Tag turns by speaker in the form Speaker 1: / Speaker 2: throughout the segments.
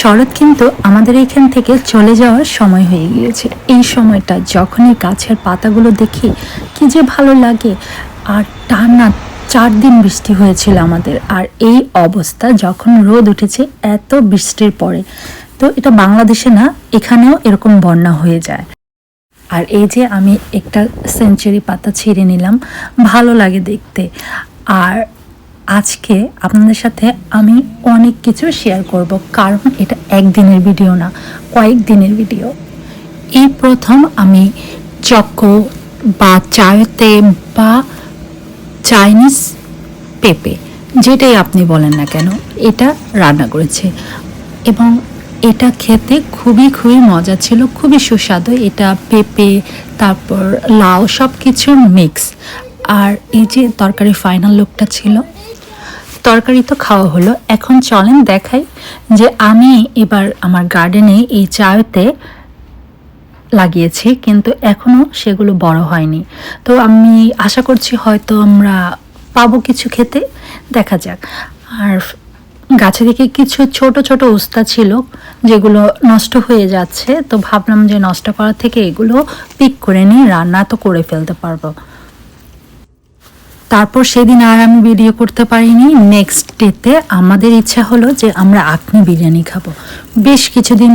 Speaker 1: শরৎ কিন্তু আমাদের এখান থেকে চলে যাওয়ার সময় হয়ে গিয়েছে। এই সময়টা যখনই গাছের পাতাগুলো দেখি, কি যে ভালো লাগে। আর টানা চার দিন বৃষ্টি হয়েছিল আমাদের। আর এই অবস্থা যখন রোদ উঠেছে, এত বৃষ্টির পরে। তো এটা বাংলাদেশে না, এখানেও এরকম বন্যা হয়ে যায়। আর এই যে আমি একটা সেঞ্চুরি পাতা ছিঁড়ে নিলাম, ভালো লাগে দেখতে। আর আজকে আপনাদের সাথে আমি অনেক কিছু শেয়ার করব, কারণ এটা একদিনের ভিডিও না কয়েক দিনের ভিডিও এই প্রথম আমি চকো বা চায়তে বা চাইনিজ পেঁপে, যেটাই আপনি বলেন না কেন, এটা রান্না করেছে। এবং এটা খেতে খুবই খুবই মজা ছিল, খুবই সুস্বাদু। এটা পেঁপে, তারপর লাউ সব কিছু মিক্স আর এই যে তরকারি ফাইনাল লুকটা ছিল তরকারি তো খাওয়া হলো। এখন চলেন দেখাই যে আমি এবার আমার গার্ডেনে এই চায়তে লাগিয়েছি, কিন্তু এখনও সেগুলো বড় হয়নি। তো আমি আশা করছি হয়তো আমরা পাবো কিছু খেতে। দেখা যাক। আর গাছে থেকে কিছু ছোট ছোট উস্তা ছিল, যেগুলো নষ্ট হয়ে যাচ্ছে। তো ভাবলাম যে নষ্ট করার থেকে এগুলো পিক করে নিই রান্না তো করে ফেলতে পারব। তারপর সেদিন আর আমি ভিডিও করতে পারিনি। নেক্সট ডেতে আমাদের ইচ্ছা হলো যে আমরা আখনি বিরিয়ানি খাব। বেশ কিছুদিন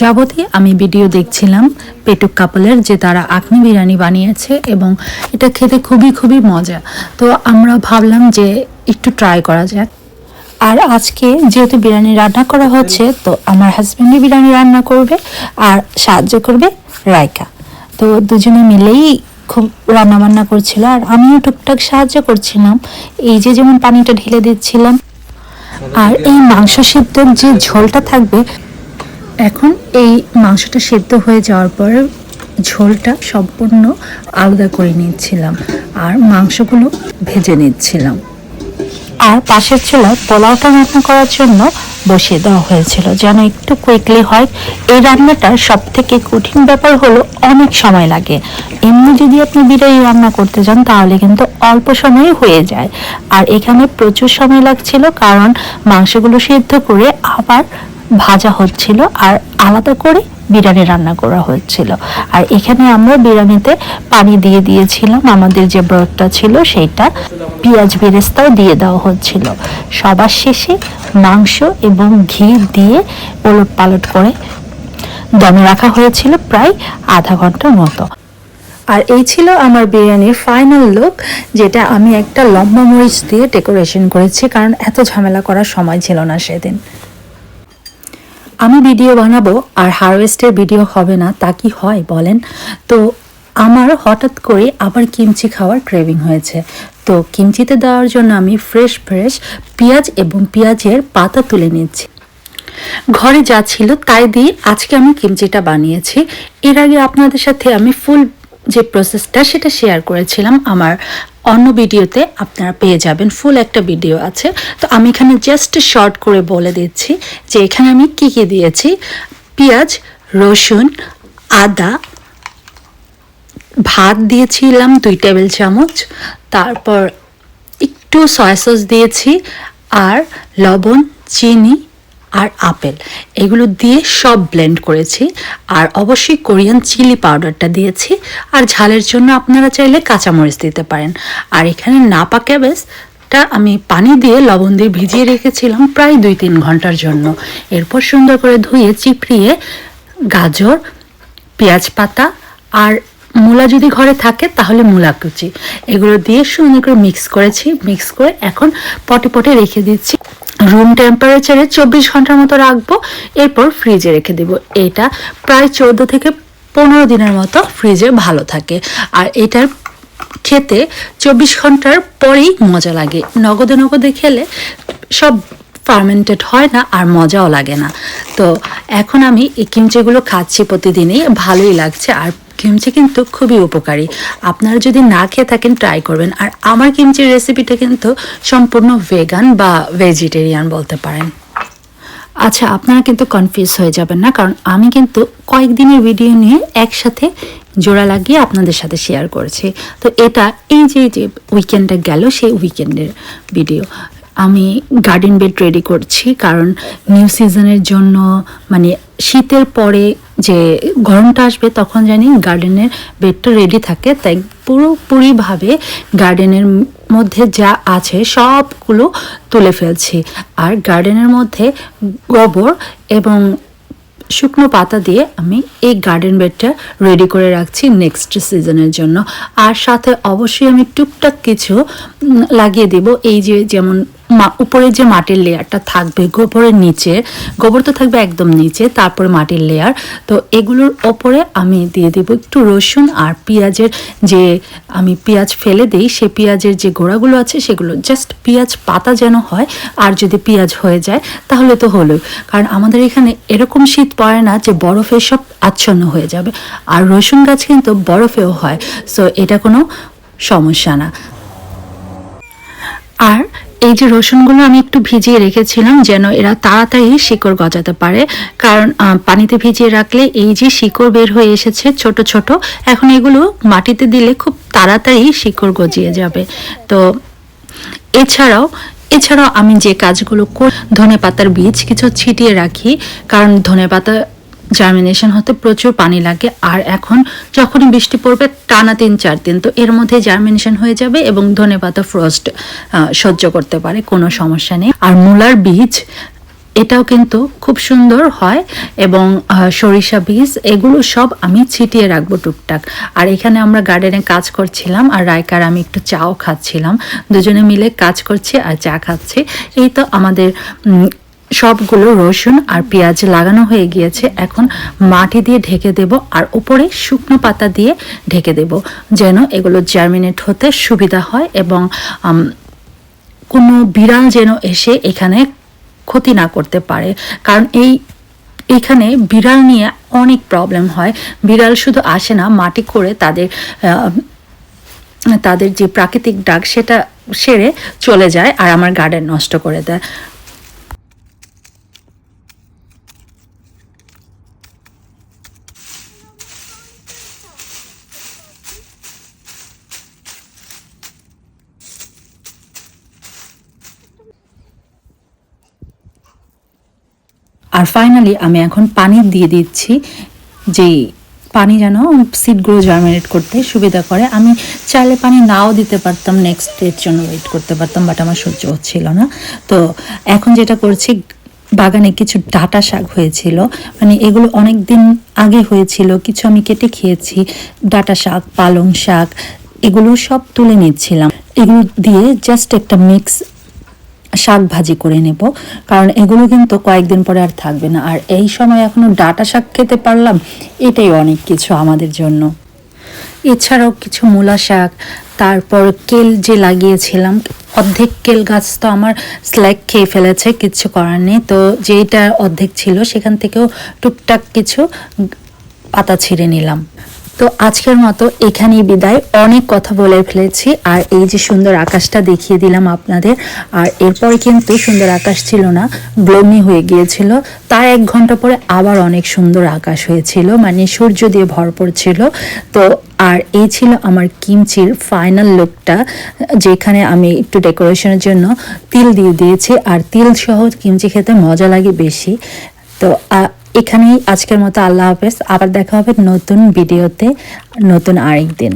Speaker 1: যাবতই আমি ভিডিও দেখছিলাম পেটুক কাপলের যে তারা আখনি বিরিয়ানি বানিয়েছে এবং এটা খেতে খুবই খুবই মজা। তো আমরা ভাবলাম যে একটু ট্রাই করা যাক। আর আজকে যেহেতু বিরিয়ানি রান্না করা হচ্ছে, তো আমার হাজব্যান্ডই বিরিয়ানি রান্না করবে আর সাহায্য করবে রায়কা। তো দুজনে মিলেই খুব রান্না বান্না করছিল আর আমিও টুকটাক সাহায্য করছিলাম। এই যে যেমন পানিটা ঢেলে দিচ্ছিলাম। আর এই মাংস সিদ্ধর যে ঝোলটা থাকবে, এখন এই মাংসটা সেদ্ধ হয়ে যাওয়ার পরে ঝোলটা সম্পূর্ণ আলাদা করে নিচ্ছিলাম আর মাংসগুলো ভেজে নিচ্ছিলাম। আর পাশের চুলায় পোলাওটা রান্না করার জন্য বসিয়ে দেওয়া হয়েছিল। যেন একটু কুইকলি হয়। এই রান্নাটার সব থেকে কঠিন ব্যাপার হলো অনেক সময় লাগে। এমনি যদি আপনি বিরিয়ানি রান্না করতে যান, তাহলে কিন্তু অল্প সময়ে হয়ে যায়। আর এখানে প্রচুর সময় লাগছিল, কারণ মাংসগুলো সিদ্ধ করে আবার ভাজা হচ্ছিল। আর আলাদা করে বিরিয়ানি রান্না করা হচ্ছিল আর এখানে আমরা বিরিয়ানিতে পানি দিয়ে দিয়েছিলাম, আমাদের যে ব্রতটা ছিল সেইটা পেঁয়াজ বেরেস্তাও দিয়ে দেওয়া হচ্ছিল। সবার শেষে মাংস এবং ঘি দিয়ে ওলট পালট করে দমে রাখা হয়েছিল প্রায় আধা ঘণ্টার মতো। আর এই ছিল আমার বিরিয়ানির ফাইনাল লুক যেটা আমি একটা লম্বা মরিচ দিয়ে ডেকোরেশন করেছি, কারণ এত ঝামেলা করার সময় ছিল না সেদিন। আমি ভিডিও বানাবো আর হারভেস্টের ভিডিও হবে না, তা কি হয় বলেন? তো আমার হঠাৎ করে আবার কিমচি খাওয়ার ক্রেভিং হয়েছে। তো কিমচিতে দেওয়ার জন্য আমি ফ্রেশ ফ্রেশ পেঁয়াজ এবং পেঁয়াজের পাতা তুলে নিচ্ছি। ঘরে যা ছিল তাই দিয়ে আজকে আমি কিমচিটা বানিয়েছি। এর আগে আপনাদের সাথে আমি ফুল যে প্রসেসটা সেটা শেয়ার করেছিলাম আমার অন্য ভিডিওতে আপনারা পেয়ে যাবেন ফুল একটা ভিডিও আছে। তো আমি এখানে জাস্ট শর্ট করে বলে দিচ্ছি যে এখানে আমি কি কি দিয়েছি? পেঁয়াজ, রসুন, আদা, ভাত দিয়েছিলাম দুই টেবিল চামচ, তারপর একটু সয়া সস দিয়েছি, আর লবণ, চিনি আর আপেল। এগুলো দিয়ে সব ব্লেন্ড করেছি। আর অবশ্যই কোরিয়ান চিলি পাউডারটা দিয়েছি। আর ঝালের জন্য আপনারা চাইলে কাঁচামরিচ দিতে পারেন। আর এখানে নাপা ক্যাবেজ ক্যাবেজটা আমি পানি দিয়ে লবণ দিয়ে ভিজিয়ে রেখেছিলাম প্রায় দুই তিন ঘণ্টার জন্য। এরপর সুন্দর করে ধুয়ে, চিপড়িয়ে গাজর, পেঁয়াজ পাতা আর মূলা যদি ঘরে থাকে তাহলে মূলা কুচি। এগুলো দিয়ে সুন্দর করে মিক্স করেছি। মিক্স করে এখন পটে পটে রেখে দিচ্ছি। রুম টেম্পারেচারে চব্বিশ ঘণ্টার মতো রাখব, এরপর ফ্রিজে রেখে দেবো। এটা প্রায় চোদ্দ থেকে পনেরো দিনের মতো ফ্রিজে ভালো থাকে। আর এটার খেতে চব্বিশ ঘণ্টার পরেই মজা লাগে। নগদে নগদে খেলে সব ফার্মেন্টেড হয় না আর মজাও লাগে না। তো এখন আমি এই কিমচিগুলো খাচ্ছি প্রতিদিনই, ভালোই লাগছে। আর কিমচি কিন্তু খুবই উপকারী। আপনারা যদি না খেয়ে থাকেন ট্রাই করবেন। আর আমার কিমচির রেসিপিটা কিন্তু সম্পূর্ণ ভেগান বা ভেজিটেরিয়ান বলতে পারেন। আচ্ছা আপনারা কিন্তু কনফিউজ হয়ে যাবেন না, কারণ আমি কিন্তু কয়েকদিনের ভিডিও নিয়ে একসাথে জোড়া লাগিয়ে আপনাদের সাথে শেয়ার করেছি। তো এটা এই যে যে উইকেন্ডে গেল, সেই উইকেন্ডের ভিডিও আমি গার্ডেন বেড রেডি করছি, কারণ নিউ সিজনের জন্য মানে শীতের পরে যে গরমটা আসবে তখন জানি গার্ডেনের বেডটা রেডি থাকে। তাই পুরোপুরিভাবে গার্ডেনের মধ্যে যা আছে সবগুলো তুলে ফেলছি। আর গার্ডেনের মধ্যে গোবর এবং শুকনো পাতা দিয়ে আমি এই গার্ডেন বেডটা রেডি করে রাখছি নেক্সট সিজনের জন্য। আর সাথে অবশ্যই আমি টুকটাক কিছু লাগিয়ে দেব। এই যে যেমন মা- উপরে যে মাটির লেয়ারটা থাকবে গোবরের নিচে, গোবর তো থাকবে একদম নিচে, তারপরে মাটির লেয়ার। তো এগুলোর ওপরে আমি দিয়ে দেব একটু রসুন আর পেঁয়াজের যে আমি পেঁয়াজ ফেলে দিই, সে পেঁয়াজের যে গোড়াগুলো আছে সেগুলো জাস্ট পেঁয়াজ পাতা যেন হয়, আর যদি পেঁয়াজ হয়ে যায়, তাহলে তো হলো কারণ আমাদের এখানে এরকম শীত পড়ে না যে বরফে সব আচ্ছন্ন হয়ে যাবে। আর রসুন গাছ কিন্তু বরফেও হয় সো এটা কোনো সমস্যা না। আর এই যে রসুনগুলো আমি একটু ভিজিয়ে রেখেছিলাম যেন এরা তাড়াতাড়ি শিকড় গজাতে পারে। কারণ পানিতে ভিজিয়ে রাখলে এই যে শিকড় বের হয়ে এসেছে ছোট ছোট, এখন এগুলো মাটিতে দিলে খুব তাড়াতাড়ি শিকড় গজিয়ে যাবে। তো এছাড়াও এছাড়াও আমি যে কাজগুলো করি ধনে পাতার বীজ কিছু ছিটিয়ে রাখি। কারণ ধনে পাতা জার্মিনেশন হতে প্রচুর পানি লাগে। আর এখন যখনই বৃষ্টি পড়বে, টানা তিন, চার দিন, তো এর মধ্যে জার্মিনেশন হয়ে যাবে এবং ধনে পাতা ফ্রস্ট সহ্য করতে পারে, কোনো সমস্যা নেই। আর মূলার বীজ, এটাও কিন্তু খুব সুন্দর হয় এবং সরিষা বীজ, এগুলো সব আমি ছিটিয়ে রাখব টুকটাক। আর এখানে আমরা গার্ডেনে কাজ করছিলাম আর রায়কার আমি একটু চাও খাচ্ছিলাম। দুজনে মিলে কাজ করছি আর চা খাচ্ছি। এই তো আমাদের সবগুলো রসুন আর পেঁয়াজ লাগানো হয়ে গিয়েছে। এখন মাটি দিয়ে ঢেকে দেব আর উপরে শুকনো পাতা দিয়ে ঢেকে দেব, যেন এগুলো জার্মিনেট হতে সুবিধা হয় এবং কোনো বিড়াল যেন এসে এখানে ক্ষতি না করতে পারে। কারণ এই, এখানে বিড়াল নিয়ে অনেক প্রবলেম হয়। বিড়াল শুধু আসে না, মাটি করে তাদের তাদের যে প্রাকৃতিক ডাক সেটা সেরে চলে যায় আর আমার গার্ডেন নষ্ট করে দেয়। ফাইনালি আমি এখন পানি দিয়ে দিচ্ছি, যেই পানি যেন সিডগুলো জার্মিনেট করতে সুবিধা করে। আমি চাইলে পানি নাও দিতে পারতাম নেক্সট ডের জন্য ওয়েট করতে পারতাম বাট আমার সহ্য হচ্ছিল না। তো এখন যেটা করছি, বাগানে কিছু ডাটা শাক হয়েছিল মানে এগুলো অনেক দিন আগে হয়েছিল, কিছু আমি কেটে খেয়েছি, ডাটা শাক, পালং শাক, এগুলো সব তুলে নিচ্ছিলাম। এগুলো দিয়ে জাস্ট একটা মিক্স শাক ভাজি করে নেব। কারণ এগুলো কিন্তু কয়েকদিন পরে আর থাকবে না। আর এই সময় এখনও ডাটা শাক খেতে পারলাম, এটাই অনেক কিছু আমাদের জন্য। এছাড়াও কিছু মূলা শাক, তারপর কেল যে লাগিয়েছিলাম, অর্ধেক কেল গাছ তো আমার স্ল্যাক খেয়ে ফেলেছে কিছু করার নেই। তো যেটা অর্ধেক ছিল, সেখান থেকেও টুকটাক কিছু পাতা ছিঁড়ে নিলাম। তো আজকের মতো এখানেই বিদায়। অনেক কথা বলে ফেলেছি, আর এই যে সুন্দর আকাশটা দেখিয়ে দিলাম আপনাদের, আর এরপরে কিন্তু সুন্দর আকাশ ছিল না গ্লোমি হয়ে গিয়েছিল। তার এক ঘণ্টা পরে আবার অনেক সুন্দর আকাশ হয়েছিল মানে সূর্য দিয়ে ভরপুর ছিল। তো আর এই ছিল আমার কিমচির ফাইনাল লুকটা যেখানে আমি একটু ডেকোরেশনের জন্য তিল দিয়ে দিয়েছি, আর তিল সহ কিমচি খেতে মজা লাগে বেশি। তো এখানেই আজকের মতো আল্লাহ হাফেজ। আবার দেখা হবে নতুন ভিডিওতে নতুন আরেক দিন